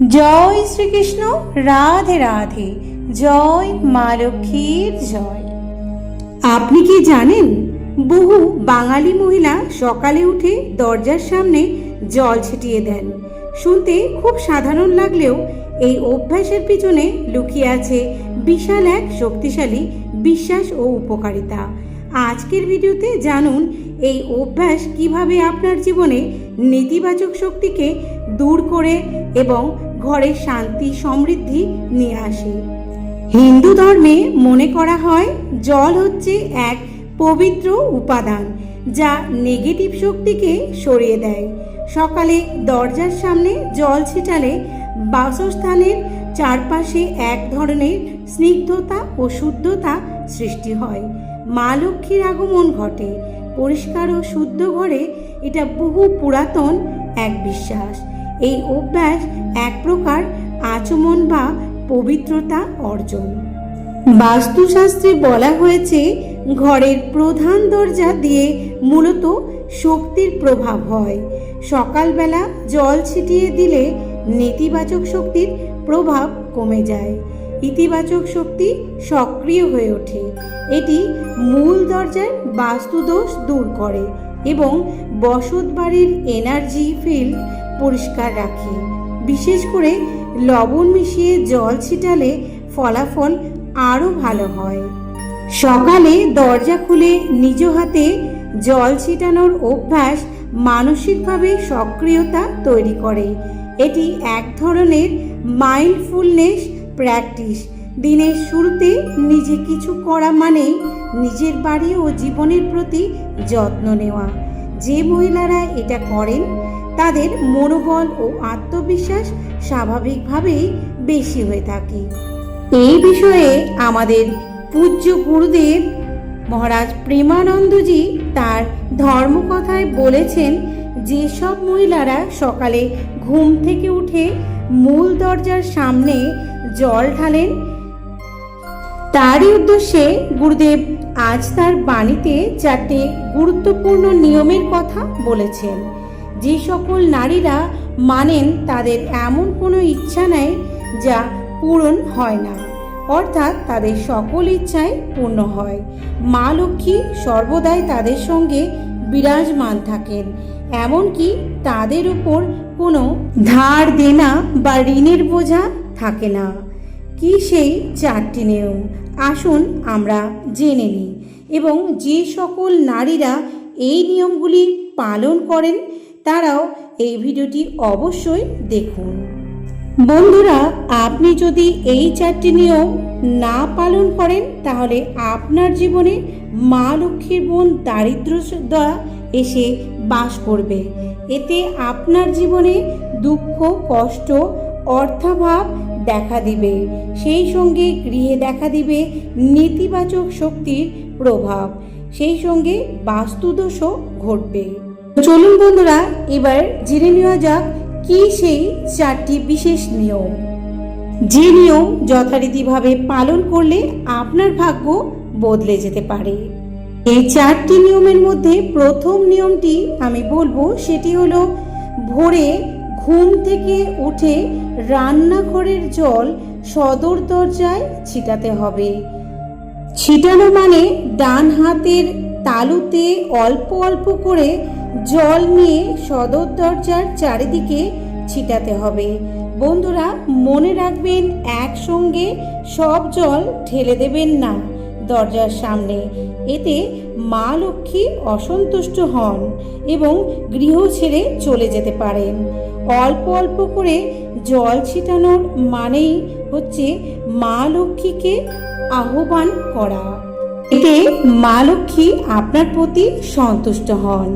জয় শ্রীকৃষ্ণ, রাধে রাধে। জয় মা লক্ষ্মীর জয়। আপনি কি জানেন, বহু বাঙালি মহিলা সকালে উঠে দরজার সামনে জল ছিটিয়ে দেন। শুনতে খুব সাধারণ লাগলেও এই অভ্যাসের পিছনে লুকিয়ে আছে বিশাল এক শক্তিশালী বিশ্বাস ও উপকারিতা। আজকের ভিডিওতে জানুন, এই অভ্যাস কীভাবে আপনার জীবনে নেতিবাচক শক্তিকে দূর করে এবং ঘরে শান্তি, সমৃদ্ধি নিয়ে আসে। হিন্দু ধর্মে মনে করা হয়, জল হচ্ছে এক পবিত্র উপাদান যা নেগেটিভ শক্তিকে সরিয়ে দেয়। সকালে দরজার সামনে জল ছিটালে বাসস্থানের চারপাশে এক ধরনের স্নিগ্ধতা ও শুদ্ধতা সৃষ্টি হয়। মা লক্ষ্মীর আগমন ঘটে। পরিষ্কার ও শুদ্ধ ঘরে এটা বহু পুরাতন এক বিশ্বাস। এই অভ্যাস এক প্রকার আচমন বা পবিত্রতা অর্জন। বাস্তুশাস্ত্রে বলা হয়েছে, ঘরের প্রধান দরজা দিয়ে মূলত শক্তির প্রভাব হয়। সকালবেলা জল ছিটিয়ে দিলে নেতিবাচক শক্তির প্রভাব কমে যায়। ইতিবাচক শক্তি সক্রিয় হয়ে ওঠে। এটি মূল দরজার বাস্তুদোষ দূর করে এবং বসত বাড়ির এনার্জি ফিল্ড পরিষ্কার রাখে। বিশেষ করে লবণ মিশিয়ে জল ছিটালে ফলাফল আরও ভালো হয়। সকালে দরজা খুলে নিজ হাতে জল ছিটানোর অভ্যাস মানসিকভাবে সক্রিয়তা তৈরি করে। এটি এক ধরনের মাইন্ডফুলনেস প্র্যাকটিস দিনের শুরুতে নিজে কিছু করা মানেই নিজের বাড়ি ও জীবনের প্রতি যত্ন নেওয়া। যে মহিলারা এটা করেন তাদের মনোবল ও আত্মবিশ্বাস স্বাভাবিকভাবেই বেশি হয়ে থাকে। এই বিষয়ে আমাদের পূজ্য গুরুদেব মহারাজ প্রেমানন্দজি তার ধর্মকথায় বলেছেন, যেসব মহিলারা সকালে ঘুম থেকে উঠে মূল দরজার সামনে জল ঢালেন, তারই উদ্দেশ্যে গুরুদেব আজ তার বাণীতে চারটে গুরুত্বপূর্ণ নিয়মের কথা বলেছেন। যে সকল নারীরা মানেন তাদের এমন কোনো ইচ্ছা নেই যা পূরণ হয় না। অর্থাৎ তাদের সকল ইচ্ছাই পূর্ণ হয়। মা লক্ষ্মী সর্বদাই তাদের সঙ্গে বিরাজমান থাকেন। এমনকি তাদের উপর কোনো ধার দেনা বা ঋণের বোঝা থাকে না। কি সেই চারটি নিয়ম? আসুন আমরা জেনে নিই। এবং যে সকল নারীরা এই নিয়মগুলি পালন করেন তারাও এই ভিডিওটি অবশ্যই দেখুন। বন্ধুরা, আপনি যদি এই চারটি নিয়ম না পালন করেন, তাহলে আপনার জীবনে মা লক্ষ্মীর বোন দারিদ্র দয়া এসে বাস করবে। এতে আপনার জীবনে দুঃখ, কষ্ট, অর্থাভাব দেখা দিবে। সেই সঙ্গে গৃহে দেখা দিবে নেতিবাচক শক্তির প্রভাব। সেই সঙ্গে বাস্তুদোষও ঘটবে। চলুন বন্ধুরা, এবার জেনে নেওয়া যাক কি সেই চারটি বিশেষ নিয়ম। যে নিয়ম যথারীতিভাবে পালন করলে আপনার ভাগ্য বদলে যেতে পারে। এই চারটি নিয়মের মধ্যে প্রথম নিয়মটি আমি বলব, সেটি হলো ভোরে ঘুম থেকে উঠে রান্নাঘরের জল সদর দরজায় ছিটাতে হবে। ছিটানো মানে ডান হাতের তালুতে অল্প অল্প করে জল নিয়ে সদর দরজার চারিদিকে ছিটাতে হবে। বন্ধুরা, মনে রাখবেন, একসঙ্গে সব জল ঢেলে দেবেন না দরজার সামনে। এতে মা লক্ষ্মী অসন্তুষ্ট হন এবং গৃহ ছেড়ে চলে যেতে পারেন। অল্প অল্প করে জল ছিটানোর মানেই হচ্ছে মা লক্ষ্মীকে আহ্বান করা। এতে মা লক্ষ্মী আপনার প্রতি সন্তুষ্ট হন।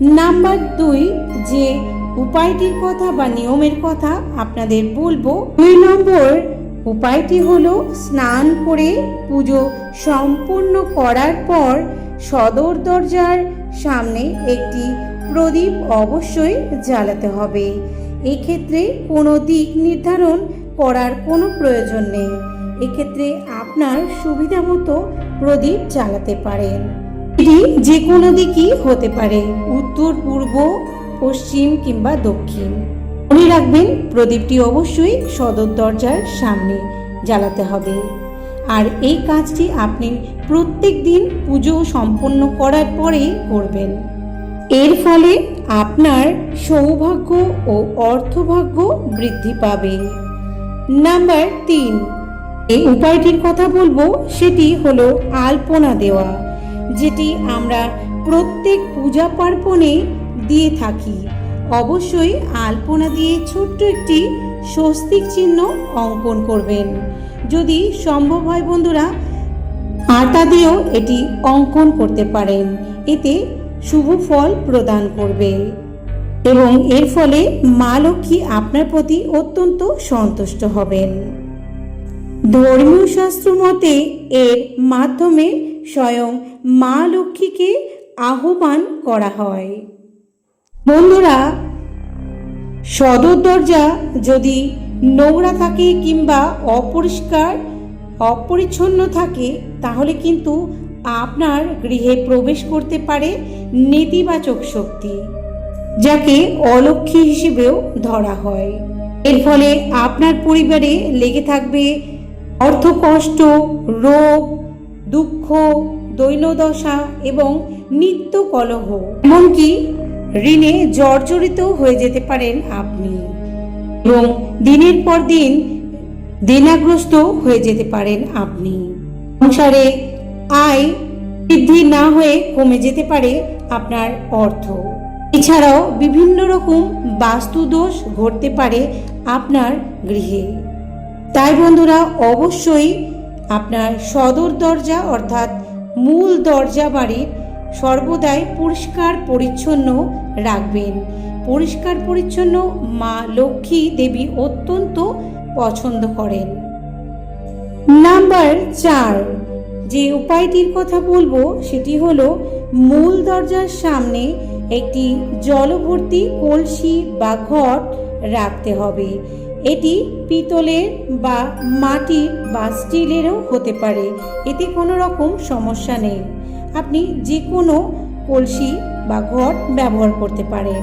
নাম্বার দুই, যে উপায়টির কথা বা নিয়মের কথা আপনাদের বলব, দুই নম্বর, উপায়টি হলো স্নান করে পুজো সম্পূর্ণ করার পর সদর দরজার সামনে একটি প্রদীপ অবশ্যই জ্বালাতে হবে। এক্ষেত্রে কোনো দিক নির্ধারণ করার কোনো প্রয়োজন নেই। এক্ষেত্রে আপনার সুবিধা মতো প্রদীপ জ্বালাতে পারেন। এটি যে কোনো দিকই হতে পারে, উত্তর, পূর্ব, পশ্চিম কিংবা দক্ষিণ। মনে রাখবেন, প্রদীপটি অবশ্যই সদর দরজার সামনে জ্বালাতে হবে। আর এই কাজটি আপনি প্রত্যেক দিন পুজো সম্পন্ন করার পরেই করবেন। এর ফলে আপনার সৌভাগ্য ও অর্থভাগ্য বৃদ্ধি পাবে। নাম্বার তিন এই উপায়টির কথা বলব, সেটি হলো আলপনা দেওয়া, যেটি আমরা প্রত্যেক পূজা পার্বণে দিয়ে থাকি। অবশ্যই আলপনা দিয়ে ছোট্ট একটি স্বস্তিক চিহ্ন অঙ্কন করবেন। যদি সম্ভব হয় বন্ধুরা, আটা দিয়েও এটি অঙ্কন করতে পারেন। এতে শুভ ফল প্রদান করবে। এবং এর ফলে মা লক্ষ্মী আপনার প্রতি অত্যন্ত সন্তুষ্ট হবেন। ধর্মীয় শাস্ত্র মতে এর মাধ্যমে স্বয়ং মা লক্ষ্মীকে আহ্বান করা হয়। বন্ধুরা, সদর দরজা যদি নোংরা থাকে কিংবা অপরিষ্কার, অপরিচ্ছন্ন থাকে, তাহলে কিন্তু আপনার গৃহে প্রবেশ করতে পারে নেতিবাচক শক্তি, যাকে অলক্ষ্মী হিসেবেও ধরা হয়। এর ফলে আপনার পরিবারে লেগে থাকবে অর্থকষ্ট, রোগ, দুঃখ দৈন্যদশা এবং নিত্য কলহ এমনকি ঋণে জর্জরিত হয়ে যেতে পারেন আপনি। এবং দিনের পর দিন দেনাগ্রস্ত হয়ে যেতে পারেন আপনি। সংসারে আয় বৃদ্ধি না হয়ে কমে যেতে পারে আপনার অর্থ। এছাড়াও বিভিন্ন রকম বাস্তুদোষ ঘটতে পারে আপনার গৃহে। তাই বন্ধুরা, অবশ্যই আপনার সদর দরজা অর্থাৎ মূল দরজা বাড়ির সর্বদাই পরিষ্কার পরিচ্ছন্ন রাখবেন। পরিষ্কার পরিচ্ছন্ন মা লক্ষ্মী দেবী অত্যন্ত পছন্দ করেন। নাম্বার চার, যে উপায়টির কথা বলব সেটি হলো মূল দরজার সামনে একটি জলভর্তি কলসি বা ঘট রাখতে হবে। এটি পিতলের বা মাটির বা স্টিলেরও হতে পারে। এতে কোনো রকম সমস্যা নেই। আপনি যে কোনো কলসি বা ঘট ব্যবহার করতে পারেন।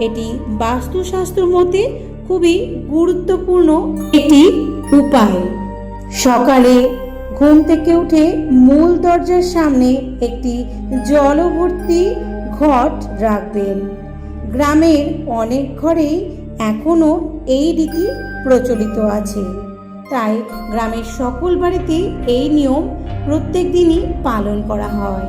এটি বাস্তুশাস্ত্র মতে খুবই গুরুত্বপূর্ণ একটি উপায়। সকালে ঘুম থেকে উঠে মূল দরজার সামনে একটি জলভর্তি ঘট রাখবেন। গ্রামের অনেক ঘরেই এখনও এই রীতি প্রচলিত আছে। তাই গ্রামের সকল বাড়িতে এই নিয়ম প্রত্যেক দিনই পালন করা হয়।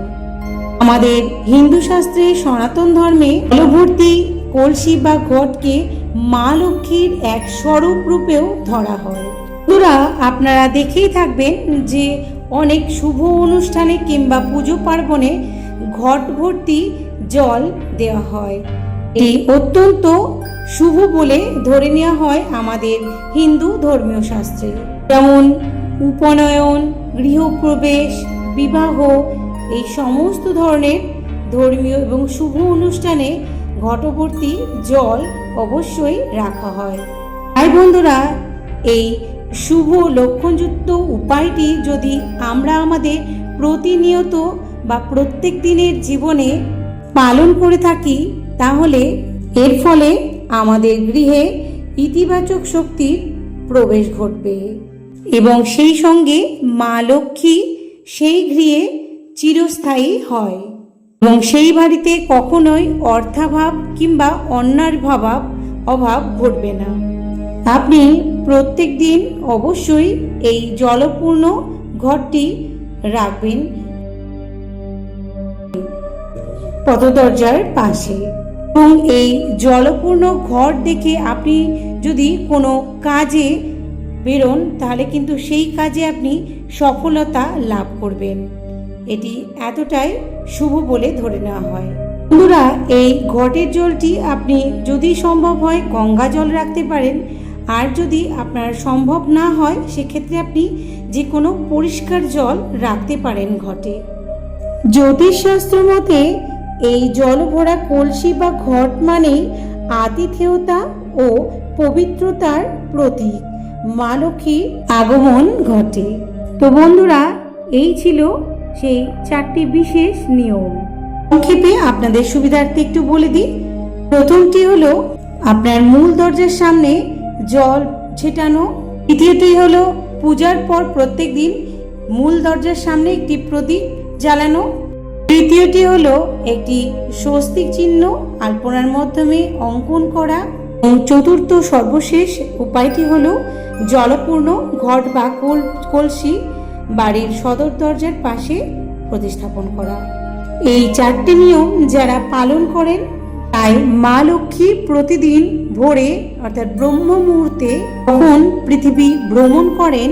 আমাদের হিন্দু শাস্ত্রে সনাতন ধর্মে জলভর্তি কলসি বা ঘটকে মা লক্ষ্মীর এক স্বরূপ রূপেও ধরা হয়। বন্ধুরা, আপনারা দেখেই থাকবেন যে অনেক শুভ অনুষ্ঠানে কিংবা পুজো পার্বণে ঘট ভর্তি জল দেওয়া হয়। এটি অত্যন্ত শুভ বলে ধরে নেওয়া হয় আমাদের হিন্দু ধর্মীয় শাস্ত্রে। যেমন উপনয়ন, গৃহপ্রবেশ, বিবাহ, এই সমস্ত ধরনের ধর্মীয় এবং শুভ অনুষ্ঠানে ঘটবর্তী জল অবশ্যই রাখা হয়। তাই বন্ধুরা, এই শুভ লক্ষণযুক্ত উপায়টি যদি আমরা আমাদের প্রতিনিয়ত বা প্রত্যেক দিনের জীবনে পালন করে থাকি, তাহলে এর ফলে আমাদের গৃহে ইতিবাচক শক্তির প্রবেশ ঘটবে। এবং সেই সঙ্গে মা লক্ষ্মী সেই গৃহে চিরস্থায়ী হয়। এবং সেই বাড়িতে কখনোই অর্থাভাব কিংবা অন্যার ভাবাব অভাব ঘটবে না। আপনি প্রত্যেক দিন অবশ্যই এই জলপূর্ণ ঘরটি রাখবেন। পথদরজার পাশে। এবং এই জলপূর্ণ ঘর দেখে আপনি যদি কোনো কাজে বেরোন, তাহলে কিন্তু সেই কাজে আপনি সফলতা লাভ করবেন। এটি এতটাই শুভ বলে ধরে নেওয়া হয়। বন্ধুরা, এই ঘটের জলটি আপনি যদি সম্ভব হয় গঙ্গা জল রাখতে পারেন। আর যদি আপনার সম্ভব না হয়, সেক্ষেত্রে আপনি যে কোনো পরিষ্কার জল রাখতে পারেন ঘটে। জ্যোতিষশাস্ত্র মতে এই জল ভরা কলসি বা ঘট মানেই আতিথেয়তা ও পবিত্রতার প্রতীক। মা লক্ষ্মীর আগমন ঘটে। তো বন্ধুরা, এই ছিল সেই চারটি বিশেষ নিয়ম। সংক্ষেপে আপনাদের সুবিধার্থে একটু বলে দিই। প্রথমটি হলো, আপনার মূল দরজার সামনে জল ছেটানো। দ্বিতীয়টি হলো, পূজার পর প্রত্যেক দিন মূল দরজার সামনে একটি প্রদীপ জ্বালানো। তৃতীয়টি হলো একটি স্বস্তিক চিহ্ন আলপনার মাধ্যমে অঙ্কন করা। এবং চতুর্থ সর্বশেষ উপায়টি হলো জলপূর্ণ ঘট বা কোল, কলসি বাড়ির সদর দরজার পাশে প্রতিস্থাপন করা। এই চারটি নিয়ম যারা পালন করেন, তাই মা লক্ষ্মী প্রতিদিন ভোরে, অর্থাৎ ব্রহ্ম মুহূর্তে যখন পৃথিবী ভ্রমণ করেন,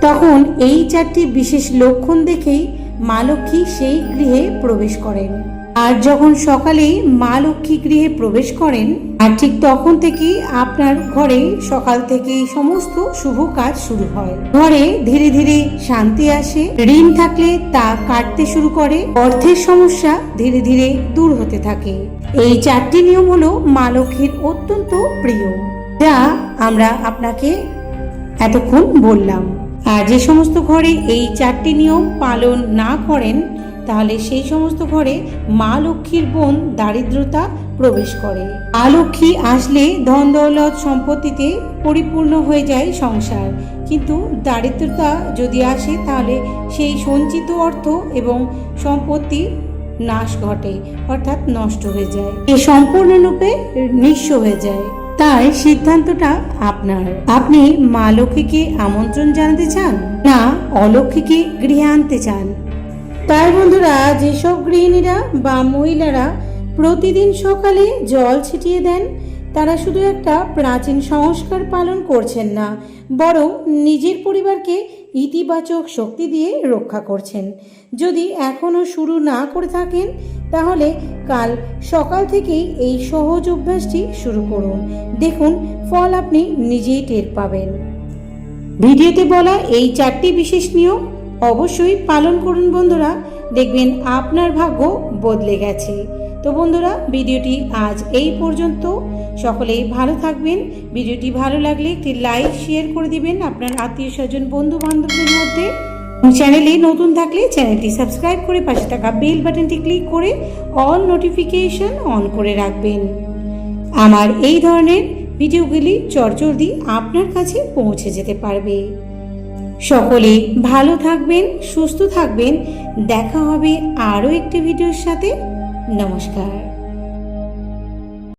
তখন এই চারটি বিশেষ লক্ষণ দেখেই মা লক্ষ্মী সেই গৃহে প্রবেশ করেন। আর যখন সকালে মা লক্ষ্মী গৃহে প্রবেশ করেন, আর ঠিক তখন থেকেই আপনার ঘরে সকাল থেকেই সমস্ত শুভ কাজ শুরু হয়। ঘরে ধীরে ধীরে শান্তি আসে, ঋণ থাকলে তা কাটতে শুরু করে, অর্থের সমস্যা ধীরে ধীরে দূর হতে থাকে। এই চারটি নিয়ম হলো মা লক্ষ্মীর অত্যন্ত প্রিয়, যা আমরা আপনাকে এতক্ষণ বললাম। আর যে সমস্ত ঘরে এই চারটি নিয়ম পালন না করেন, তাহলে সেই সমস্ত ঘরে মা লক্ষ্মীর বোন দারিদ্রতা প্রবেশ করে। মা লক্ষ্মী আসলে ধন দৌলত সম্পত্তিতে পরিপূর্ণ হয়ে যায় সংসার। কিন্তু দারিদ্রতা যদি আসে, তাহলে সেই সঞ্চিত অর্থ এবং সম্পত্তি নাশ ঘটে, অর্থাৎ নষ্ট হয়ে যায়। এ সম্পূর্ণরূপে নিঃস্ব হয়ে যায়। তাই সিদ্ধান্তটা আপনার। আপনি মা লক্ষ্মীকে আমন্ত্রণ জানাতে চান না অলক্ষ্মীকে গৃহে আনতে চান? তাই বন্ধুরা, যেসব গৃহিণীরা বা মহিলারা প্রতিদিন সকালে জল ছিটিয়ে দেন তারা শুধু একটা প্রাচীন সংস্কার পালন করছেন না, বরং নিজের পরিবারকে ইতিবাচক শক্তি দিয়ে রক্ষা করছেন। যদি এখনও শুরু না করে থাকেন, তাহলে কাল সকাল থেকেই এই সহজ অভ্যাসটি শুরু করুন। দেখুন, ফল আপনি নিজেই টের পাবেন। ভিডিওতে বলা এই চারটি বিশেষ নিয়ম অবশ্যই পালন করুন বন্ধুরা। দেখবেন আপনার ভাগ্য বদলে গেছে। তো বন্ধুরা, ভিডিওটি আজ এই পর্যন্ত। সকলেই ভালো থাকবেন। ভিডিওটি ভালো লাগলে একটি লাইক, শেয়ার করে দিবেন আপনার আত্মীয় স্বজন বন্ধু বান্ধবদের মধ্যে চ্যানেলে নতুন থাকলে চ্যানেলটি সাবস্ক্রাইব করে পাশে থাকা বেল বাটনটি ক্লিক করে অল নোটিফিকেশন অন করে রাখবেন। আমার এই ধরনের ভিডিওগুলি চরচরদি আপনার কাছে পৌঁছে যেতে পারবে। সকলে ভালো থাকবেন, সুস্থ থাকবেন। দেখা হবে আরও একটি ভিডিওর সাথে। নমস্কার।